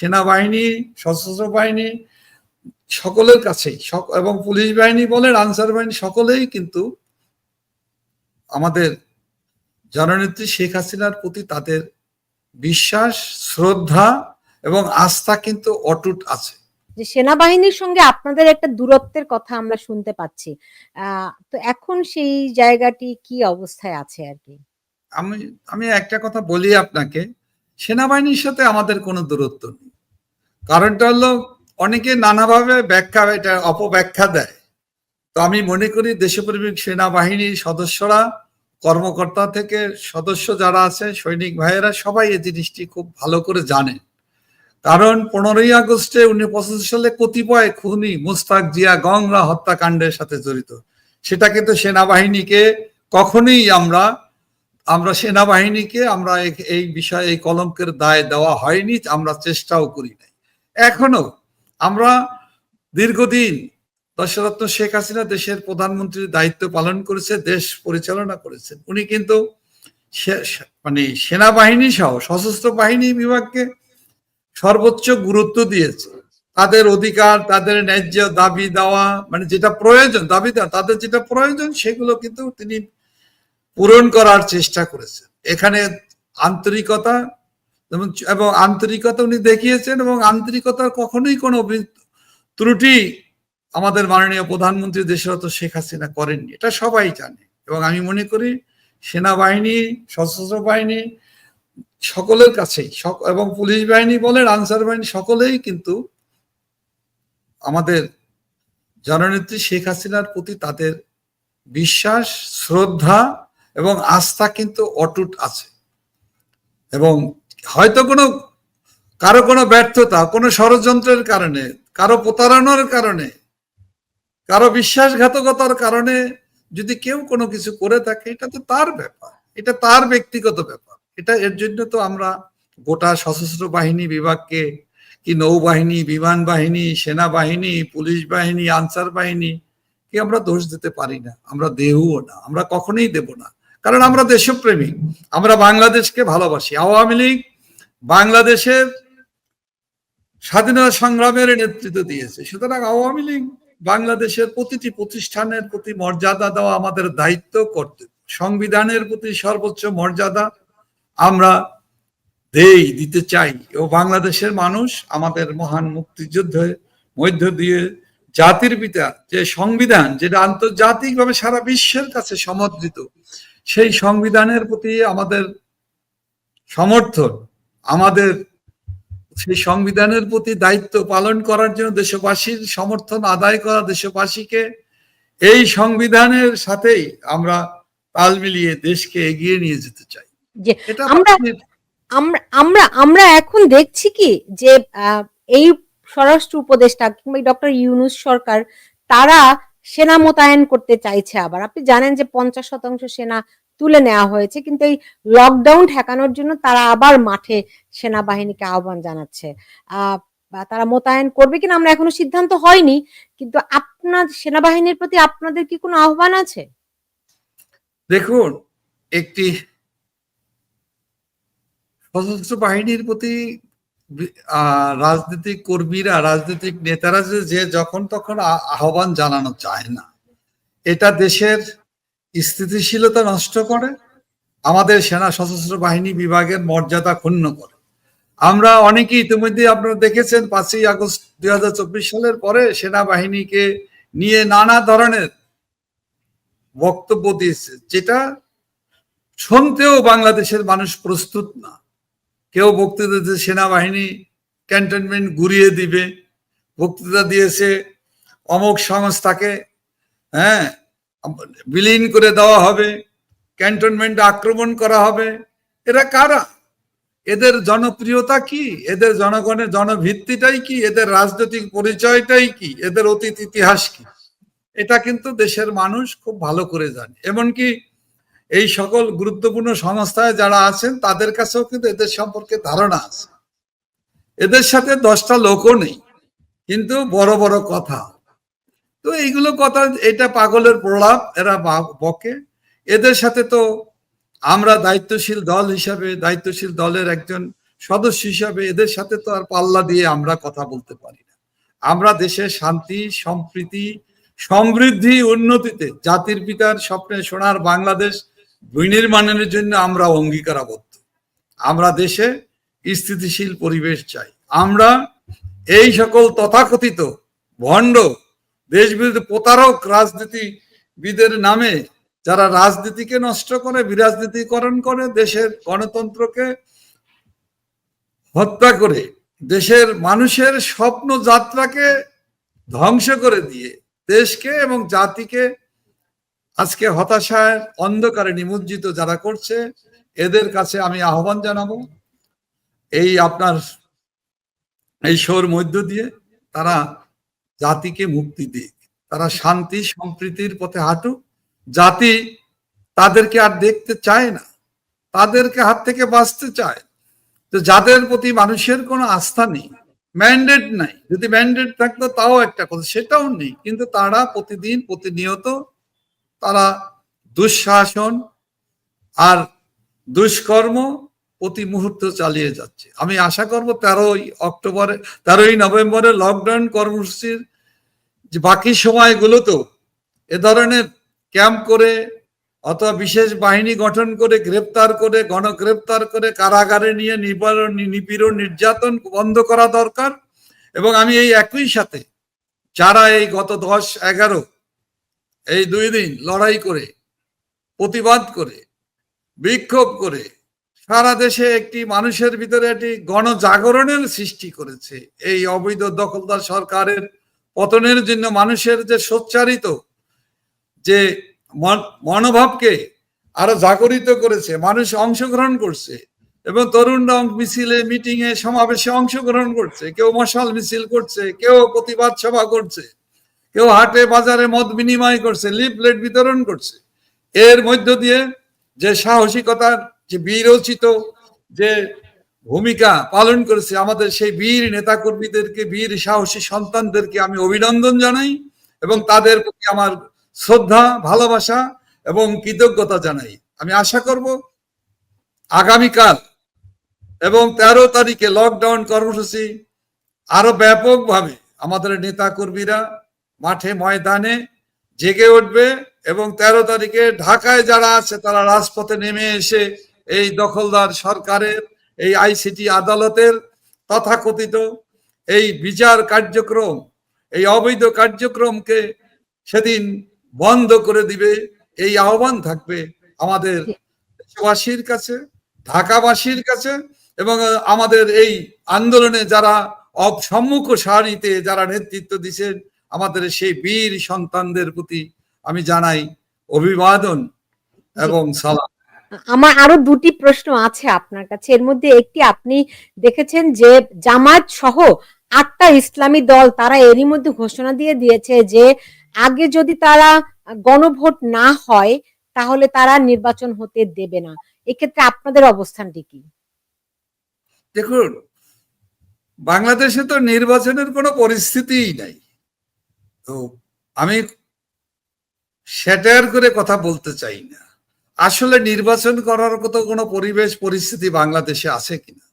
সেনাবাহিনী সশস্ত্র বাহিনী সকলের কাছেই এবং পুলিশ বাহিনী বলেন আনসার বাহিনী সকলেই কিন্তু আমাদের জননেত্রী শেখ হাসিনার প্রতি তাদের বিশ্বাস শ্রদ্ধা এবং আস্থা কিন্তু অটুট আছে। যে সেনাবাহিনীর সঙ্গে আপনাদের একটা দূরত্বের কথা আমরা শুনতে পাচ্ছি। তো এখন সেই জায়গাটি কি অবস্থায় আছে আর কি? আমি আমি একটা কথা বলি আপনাকে। সেনাবাহিনীর সাথে আমাদের কোনো দূরত্ব নেই। কারণটা হলো অনেকে নানাভাবে ব্যাখ্যা, এটা অপব্যাখ্যা দেয়। তো আমি মনে করি দেশপ্রেমিক সেনাবাহিনীর সদস্যরা, কর্মকর্তা থেকে সদস্য যারা আছে, সৈনিক ভাইয়েরা সবাই এই জিনিসটি খুব ভালো করে জানে। কারণ পনেরোই আগস্টে উনিশশো পঁচাশি সালে কতিপয় খুনি মুস্তাক জিয়া গংরা হত্যাকাণ্ডের সাথে জড়িত। সেটা কিন্তু সেনাবাহিনীকে কখনোই আমরা আমরা সেনাবাহিনীকে আমরা এই বিষয়ে, এই কলঙ্কের দায় দেওয়া হয়নি, আমরা চেষ্টাও করি নাই। এখনও আমরা দীর্ঘদিন দশরত্ন শেখ হাসিনা দেশের প্রধানমন্ত্রীর দায়িত্ব পালন করেছে, দেশ পরিচালনা করেছেন। উনি কিন্তু মানে সেনাবাহিনী সহ, সশস্ত্র বাহিনী বিভাগকে সর্বোচ্চ গুরুত্ব দিয়েছে। তাদের অধিকার, তাদের ন্যায্য দাবি দেওয়া মানে যেটা প্রয়োজন, দাবি দেওয়া, তাদের যেটা প্রয়োজন, সেগুলো কিন্তু তিনি পূরণ করার চেষ্টা করেছেন। এখানে আন্তরিকতা এবং আন্তরিকতা উনি দেখিয়েছেন এবং আন্তরিকতার কখনোই কোনো ত্রুটি আমাদের মাননীয় প্রধানমন্ত্রী দেশরত শেখ হাসিনা করেননি। এটা সবাই জানে এবং আমি মনে করি সেনাবাহিনী, সশস্ত্র বাহিনী সকলের কাছেই এবং পুলিশ বাহিনী বলেন, আনসার বাহিনী সকলেই কিন্তু আমাদের জননেত্রী শেখ হাসিনার প্রতি তাদের বিশ্বাস, শ্রদ্ধা এবং আস্থা কিন্তু অটুট আছে। এবং হয়তো কোনো, কারও কোনো ব্যর্থতা, কোনো ষড়যন্ত্রের কারণে, কারও প্রতারণার কারণে, কারও বিশ্বাসঘাতকতার কারণে যদি কেউ কোনো কিছু করে থাকে, এটা তো তার ব্যাপার, এটা তার ব্যক্তিগত ব্যাপার। এটা এর জন্য তো আমরা গোটা সশস্ত্র বাহিনী বিভাগকে, কি নৌবাহিনী, বিমান বাহিনী, সেনাবাহিনী, পুলিশ বাহিনী, আনসার বাহিনী, কি আমরা দোষ দিতে পারি না? আমরা দেহও না, আমরা কখনোই দেব না। কারণ আমরা দেশপ্রেমী আমরা বাংলাদেশকে ভালোবাসি। আওয়ামী লীগ বাংলাদেশের স্বাধীনতা সংগ্রামের নেতৃত্ব দিয়েছে। সুতরাং আওয়ামী লীগ বাংলাদেশের প্রতিটি প্রতিষ্ঠানের প্রতি মর্যাদা দেওয়া আমাদের দায়িত্ব করতে সংবিধানের প্রতি সর্বোচ্চ মর্যাদা আমরা দেই, দিতে চাই। ও বাংলাদেশের মানুষ আমাদের মহান মুক্তিযুদ্ধের মধ্য দিয়ে জাতির পিতা যে সংবিধান, যেটা আন্তর্জাতিকভাবে সারা বিশ্বের কাছে সমর্থিত সেই সংবিধানের প্রতি আমাদের সমর্থন আমাদের সেই সংবিধানের প্রতি দায়িত্ব পালন করার জন্য দেশবাসীর সমর্থন আদায় করা দেশবাসীকে এই সংবিধানের সাথেই আমরা তাল মিলিয়ে দেশকে এগিয়ে নিয়ে যেতে চাই। এটা আমরা- আমরা আমরা এখন দেখছি কি যে এই স্বরাষ্ট্র উপদেষ্টা কিংবা ডক্টর ইউনুস সরকার তারা সেনা মোতায়েন করতে চাইছে আবার। আপনি জানেন যে পঞ্চাশ শতাংশ সেনা তুলে নেওয়া হয়েছে। কিন্তু এই লকডাউন ঠেকানোর জন্য তারা আবার মাঠে সেনাবাহিনীকে আহ্বান জানাচ্ছে। বা তারা মোতায়েন করবে কিনা আমরা এখনও সিদ্ধান্ত হয়নি, কিন্তু আপনার সেনাবাহিনীর প্রতি আপনাদের কি কোনো আহ্বান আছে? দেখুন, একটি সশস্ত্র বাহিনীর প্রতি রাজনৈতিক কর্মীরা, রাজনৈতিক নেতারা যে যখন তখন আহ্বান জানানো চায় না। এটা দেশের স্থিতিশীলতা নষ্ট করে, আমাদের সেনা সশস্ত্র বাহিনী বিভাগের মর্যাদা ক্ষুণ্ণ করে। আমরা অনেকেই ইতিমধ্যে আপনারা দেখেছেন, পাঁচই আগস্ট দুই হাজার চব্বিশ সালের পরে সেনাবাহিনীকে নিয়ে নানা ধরনের বক্তব্য দিয়েছে, যেটা শুনতেও বাংলাদেশের মানুষ প্রস্তুত না। কেউ বক্তৃতা দিয়েছে, সেনাবাহিনী ক্যান্টনমেন্ট ঘুরিয়ে দিবে। বক্তৃতা দিয়েছে অমুক সংস্থাকে হ্যাঁ বিলীন করে দেওয়া হবে, ক্যান্টনমেন্ট আক্রমণ করা হবে। এরা কারা? এদের জনপ্রিয়তা কি? এদের জনগণের জনভিত্তিটাই কি? এদের রাজনৈতিক পরিচয়টাই কি? এদের অতীত ইতিহাস কি? এটা কিন্তু দেশের মানুষ খুব ভালো করে জানে। এমনকি এই সকল গুরুত্বপূর্ণ সংস্থায় যারা আছেন, তাদের কাছেও কিন্তু এদের সম্পর্কে ধারণা আছে। এদের সাথে দশটা লোকও নেই। কিন্তু বড় বড় কথা তো এইগুলো কথা, এটা পাগলের প্রলাপ, এরা বকে। এদের সাথে তো আমরা দায়িত্বশীল দল হিসাবে, দায়িত্বশীল দলের একজন সদস্য হিসাবে এদের সাথে তো আর পাল্লা দিয়ে আমরা কথা বলতে পারি না। আমরা দেশের শান্তি, সম্প্রীতি, সমৃদ্ধি, উন্নতিতে জাতির পিতার স্বপ্নে সোনার বাংলাদেশ বিনির্মাণের জন্য আমরা অঙ্গীকারাবদ্ধ। আমরা দেশে স্থিতিশীল পরিবেশ চাই। আমরা এই সকল তথাকথিত ভণ্ড দেশ বিরোধী প্রতারক রাজনীতিবিদের নামে যারা রাজনীতিকে নষ্ট করে, বিরাজনীতিকরণ করে, দেশের গণতন্ত্রকে হত্যা করে, দেশের মানুষের স্বপ্ন যাত্রাকে ধ্বংস করে দিয়ে দেশকে এবং জাতিকে আজকে হতাশায় অন্ধকারে নিমজ্জিত যারা করছে, এদের কাছে আমি আহ্বান জানাব, এই আপনার এই শোর মধ্য দিয়ে তারা জাতিকে মুক্তি দিক। তারা শান্তি, সম্প্রীতির পথে হাঁটুক। জাতি তাদেরকে আর দেখতে চায় না। তাদেরকে হাত থেকে বাঁচতে চায়। তো যাদের প্রতি মানুষের কোনো আস্থা নেই ম্যান্ডেট নাই, যদি ম্যান্ডেট থাকতো তাও একটা কথা, সেটাও নেই। কিন্তু তারা প্রতিদিন, প্রতিনিয়ত তারা দুঃশাসন আর দুষ্কর্ম প্রতি মুহূর্ত চালিয়ে যাচ্ছে। আমি আশা করব তেরোই অক্টোবরে, তেরোই নভেম্বরে লকডাউন কর্মসূচির যে বাকি সময়গুলোতেও এ ধরনের ক্যাম্প করে অথবা বিশেষ বাহিনী গঠন করে, গ্রেপ্তার করে, গণগ্রেপ্তার করে, কারাগারে নিয়ে নিবারণ, নিপীড়ন, নির্যাতন বন্ধ করা দরকার এবং আমি এই একই সাথে যারা এই গত দশ, এগারো, এই দুই দিন লড়াই করে, প্রতিবাদ করে, বিক্ষোভ করে সারা দেশে একটি মানুষের ভিতরে একটি গণজাগরণের সৃষ্টি করেছে। এই অবৈধ দখলদার সরকারের পতনের জন্য মানুষের যে সোচ্চারিত, যে মন- মনোভাবকে আরও জাগরিত করেছে, মানুষ অংশগ্রহণ করছে এবং তরুণরা মিছিলে মিটিং এ সমাবেশে অংশগ্রহণ করছে। কেউ মশাল মিছিল করছে, কেউ প্রতিবাদ সভা করছে, কেউ হাটে বাজারে মত বিনিময় করছে, লিফলেট বিতরণ করছে। এর মধ্য দিয়ে যে সাহসিকতার যে বীরোচিত যে ভূমিকা পালন করেছে আমাদের সেই বীর নেতাকর্মীদেরকে, বীর সাহসী সন্তানদেরকে আমি অভিনন্দন জানাই এবং তাদের প্রতি আমার শ্রদ্ধা, ভালোবাসা এবং কৃতজ্ঞতা জানাই। আমি আশা করব আগামীকাল এবং তেরো তারিখে লকডাউন কর্মসূচি আরও ব্যাপকভাবে আমাদের নেতা কর্মীরা মাঠে ময়দানে জেগে উঠবে এবং তেরো তারিখে ঢাকায় যারা আছে তারা রাজপথে নেমে এসে এই দখলদার সরকারের এই আইসিটি আদালতের তথাকথিত এই বিচার কার্যক্রম এই অবৈধ কার্যক্রমকে সেদিন বন্ধ করে দিবে এই আহ্বান থাকবে আমাদের দেশবাসীর কাছে ঢাকাবাসীর কাছে এবং আমাদের এই আন্দোলনে যারা অব- সম্মুখ সারিতে যারা নেতৃত্ব দিচ্ছেন আমাদের সেই বীর সন্তানদের প্রতি আমি জানাই অভিবাদন এবং সালাম। আমার আরও দুটি প্রশ্ন আছে আপনার কাছে। এর মধ্যে একটি আপনি দেখেছেন যে জামাত সহ আটটা ইসলামী দল তারা এরই মধ্যে ঘোষণা দিয়ে দিয়েছে যে আগে যদি তারা গণভোট না হয়, তাহলে তারা নির্বাচন হতে দেবে না। এক্ষেত্রে আপনাদের অবস্থানটি কি? দেখুন, বাংলাদেশে তো নির্বাচনের কোনো পরিস্থিতিই নাই। তো আমি সেটার করে কথা বলতে চাই না। আসলে নির্বাচন করার কত কোনো পরিবেশ পরিস্থিতি বাংলাদেশে আছে কিনা?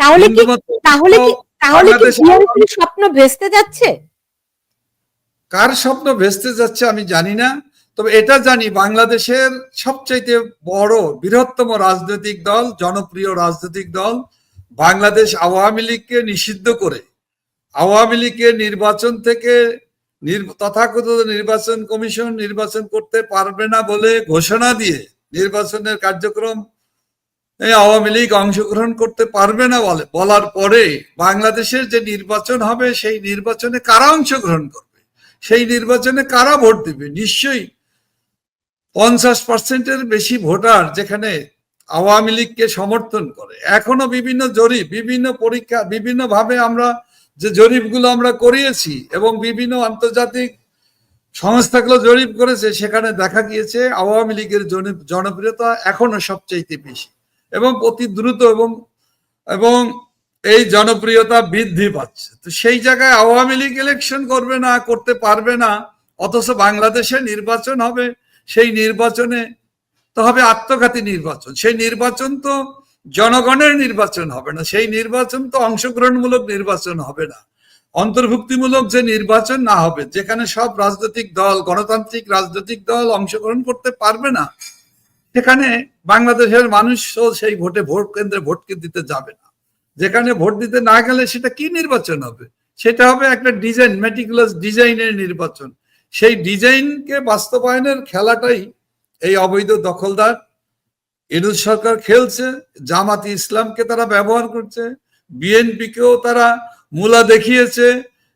তাহলে কি তাহলে কি তাহলে কি স্বপ্ন ভেস্তে যাচ্ছে? কার স্বপ্ন ভেস্তে যাচ্ছে আমি জানি না তবে এটা জানি বাংলাদেশের সবচাইতে বড় বৃহত্তম রাজনৈতিক দল জনপ্রিয় রাজনৈতিক দল বাংলাদেশ আওয়ামী লীগকে নিষিদ্ধ করে আওয়ামী লীগের নির্বাচন থেকে তথাকথিত নির্বাচন কমিশন নির্বাচন করতে পারবে না বলে ঘোষণা দিয়ে নির্বাচনের কার্যক্রম আওয়ামী লীগ অংশগ্রহণ করতে পারবে না বলে বলার পরে বাংলাদেশের যে নির্বাচন হবে, সেই নির্বাচনে কারা অংশগ্রহণ করবে? সেই নির্বাচনে কারা ভোট দিবে? নিশ্চয়ই পঞ্চাশ পার্সেন্টের বেশি ভোটার যেখানে আওয়ামী লীগকে সমর্থন করে। এখনও বিভিন্ন জরিপ, বিভিন্ন পরীক্ষা বিভিন্ন ভাবে আমরা যে জরিপগুলো আমরা করিয়েছি এবং বিভিন্ন আন্তর্জাতিক সংস্থাগুলো জরিপ করেছে, সেখানে দেখা গিয়েছে আওয়ামী লীগের জন- জনপ্রিয়তা এখনও সবচাইতে বেশি এবং অতি দ্রুত এবং এবং এই জনপ্রিয়তা বৃদ্ধি পাচ্ছে। তো সেই জায়গায় আওয়ামী লীগ ইলেকশন করবে না, করতে পারবে না, অথচ বাংলাদেশে নির্বাচন হবে, সেই নির্বাচনে তো হবে আত্মঘাতী নির্বাচন। সেই নির্বাচন তো জনগণের নির্বাচন হবে না। সেই নির্বাচন তো অংশগ্রহণমূলক নির্বাচন হবে না। অন্তর্ভুক্তিমূলক যে নির্বাচন না হবে, যেখানে সব রাজনৈতিক দল, গণতান্ত্রিক রাজনৈতিক দল অংশগ্রহণ করতে পারবে না, সেখানে বাংলাদেশের মানুষও সেই ভোটে ভোট কেন্দ্রে ভোটকে দিতে যাবে না। যেখানে ভোট দিতে না গেলে সেটা কি নির্বাচন হবে? সেটা হবে একটা ডিজাইন মেটিকুলাস ডিজাইনের নির্বাচন। সেই ডিজাইনকে বাস্তবায়নের খেলাটাই এই অবৈধ দখলদার ইনুজ সরকার খেলছে, জামাতি ইসলামকে তারা ব্যবহার করছে, বিএনপিকেও তারা মূলা দেখিয়েছে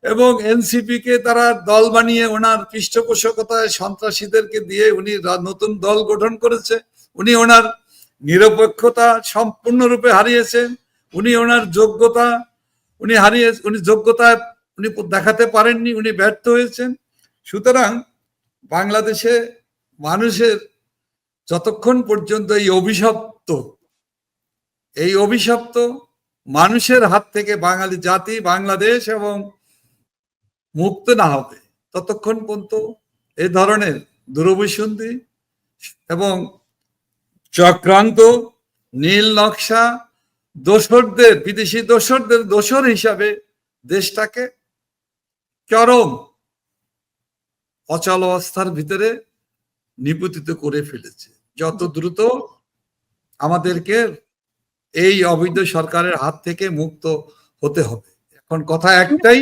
এবং এনসিপি কে তারা দল বানিয়ে ওনার পৃষ্ঠপোষকতায় সন্ত্রাসীদেরকে দিয়ে উনি নতুন দল গঠন করেছে। উনি ওনার নিরপেক্ষতা সম্পূর্ণরূপে হারিয়েছেন। উনি ওনার যোগ্যতা, উনি হারিয়ে, উনি যোগ্যতায় উনি দেখাতে পারেননি, উনি ব্যর্থ হয়েছেন। সুতরাং বাংলাদেশে মানুষের যতক্ষণ পর্যন্ত এই অভিশপ্ত এই অভিশপ্ত মানুষের হাত থেকে বাঙালি জাতি, বাংলাদেশ এবং মুক্ত না হবে, ততক্ষণ পর্যন্ত এই ধরনের দূরভিসন্ধি এবং চক্রান্ত, নীল নকশা দোসরদের, বিদেশি দোসরদের দোসর হিসাবে দেশটাকে চরম অচল অবস্থার ভিতরে নিপতিত করে ফেলেছে। যত দ্রুত আমাদেরকে এই অবৈধ সরকারের হাত থেকে মুক্ত হতে হবে। এখন কথা একটাই